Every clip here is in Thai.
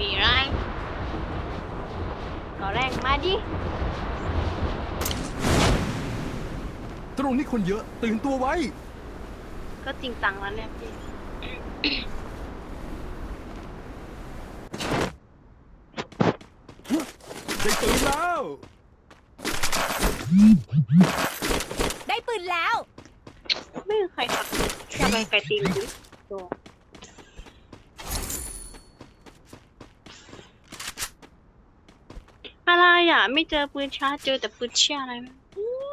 ปีไรก็แรงมาดิ ตรงนี้คนเยอะ ตื่นตัวไว้ ก็จริงจังแล้วเนี่ยพี่ ได้ตื่นแล้ว ได้ปืนแล้ว ไม่มีใครทักจะไปไกลตีนดิโด อะไรอะ ไม่เจอปืนชาร์จเจอแต่ปืนเชี่ยอะไรไม่รู้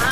อ่า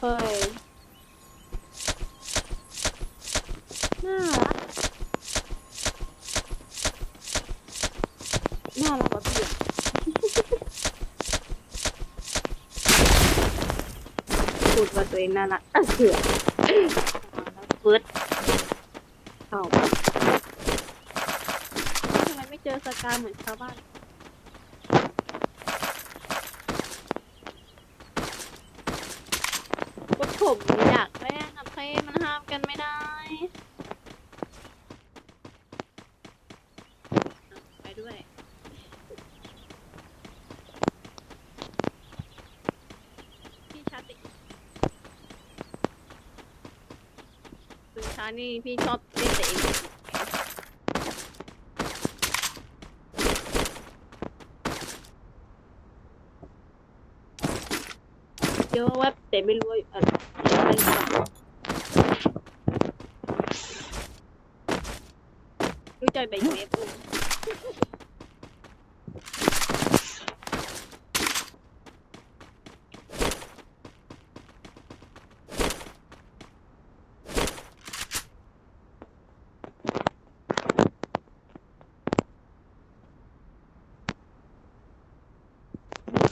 เฮ้ยน่ารักน่ารักว่ะพี่พูดว่าตัวเองน่ารักเออเสือเฟิร์สเข้าทำไมไม่เจอสกาเหมือนชาวบ้าน ก็ ผมอยากแล้งอะเพมันห้ามกันไม่ได้ ไปด้วย พี่ชาติคือชานี่พี่ชอบเล่นแต่เองเยอะว่าแต่ไม่รู้ว่าอะไร อะไรกันรู้ใจไปเวฟ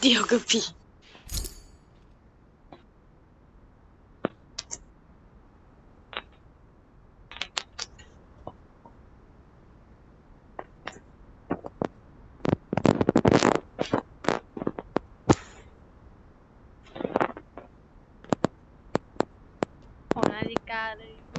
เดียวกับพี่ ข อ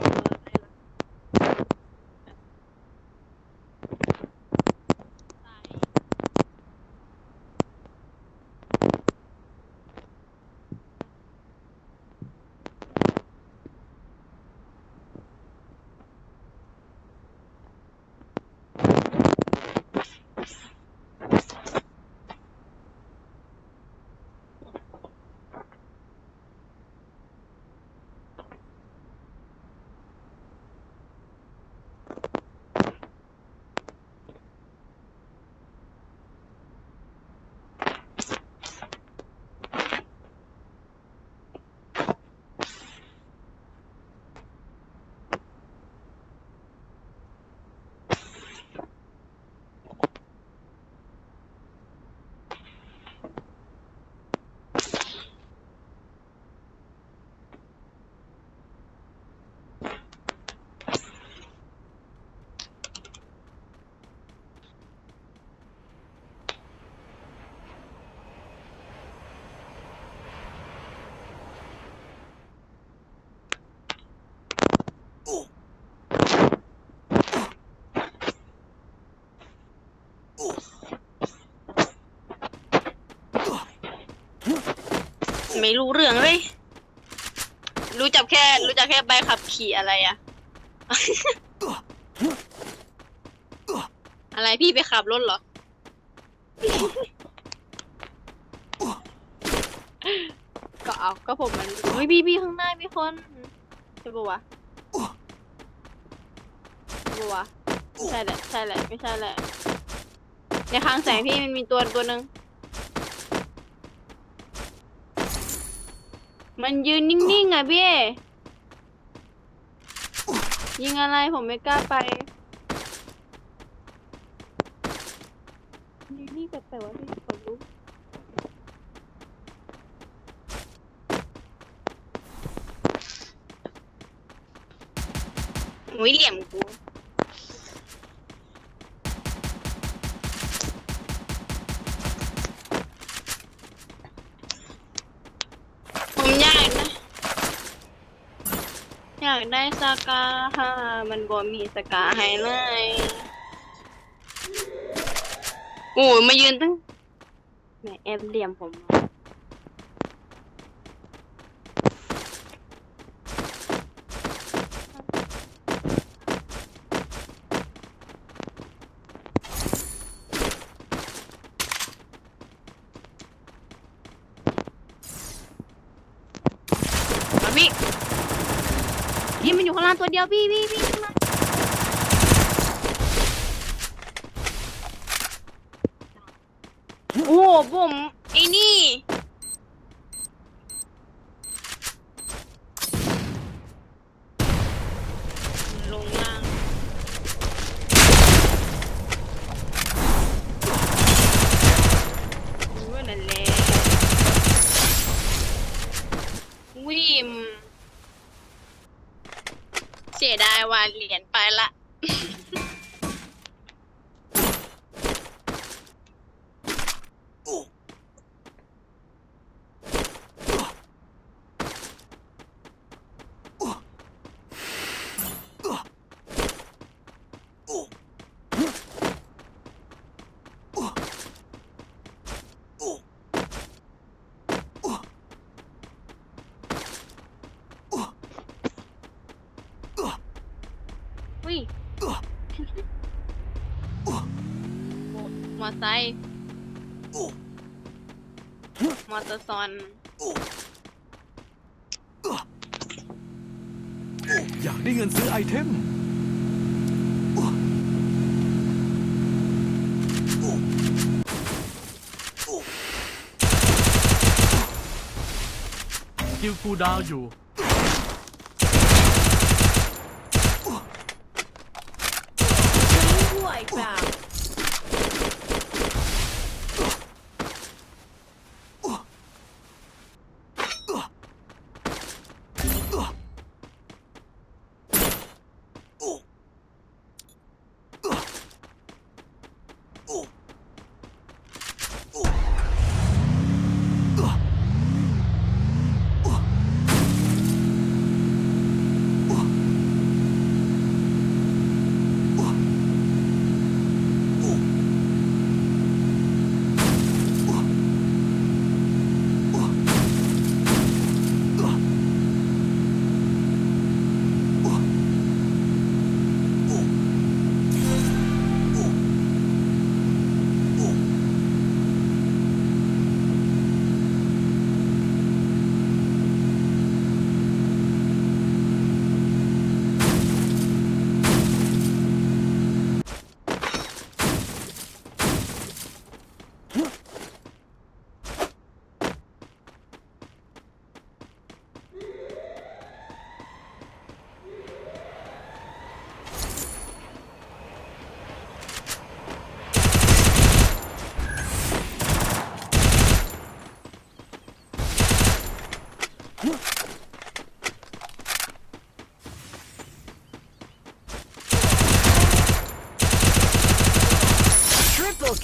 ไม่รู้เรื่องเลย รู้จักแค่รู้จักแค่ใบขับขี่อะไรอะ อะไรพี่ไปขับรถเหรอ ก็เอาก็ผมมันเฮ้ยพี่พี่ข้างหน้ามีคนใช่ปะวะใช่ปะวะไม่ใช่แหละใช่แหละไม่ใช่แหละในคลังแสงพี่มันมีตัวตัวหนึ่ง มันยืนนิ่งๆอะพี่ยิงอะไรผมไม่กล้าไปยืนนี่งแปลกๆวะพี่ขนลุกอุ้ยเหลี่ยมกู อยากได้สกาค่ะ มันบ่มีสกาให้เลยโอ้ยมายืนตั้งแหมแอบเหลี่ยมผมมา อยู่ข้างล่างตัวเดียวพี่พี่พี่ข้างล่าโอ้โหผมไอ้นี่ ลงล่างโอ้ยนั่นแหละวิม เมาเหรียญไปละ อุ้ยมอ ไซค์มอเตอร์ซอนอยากได้เงินซื้อไอเทม กิลกูดาวอยู่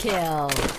kill.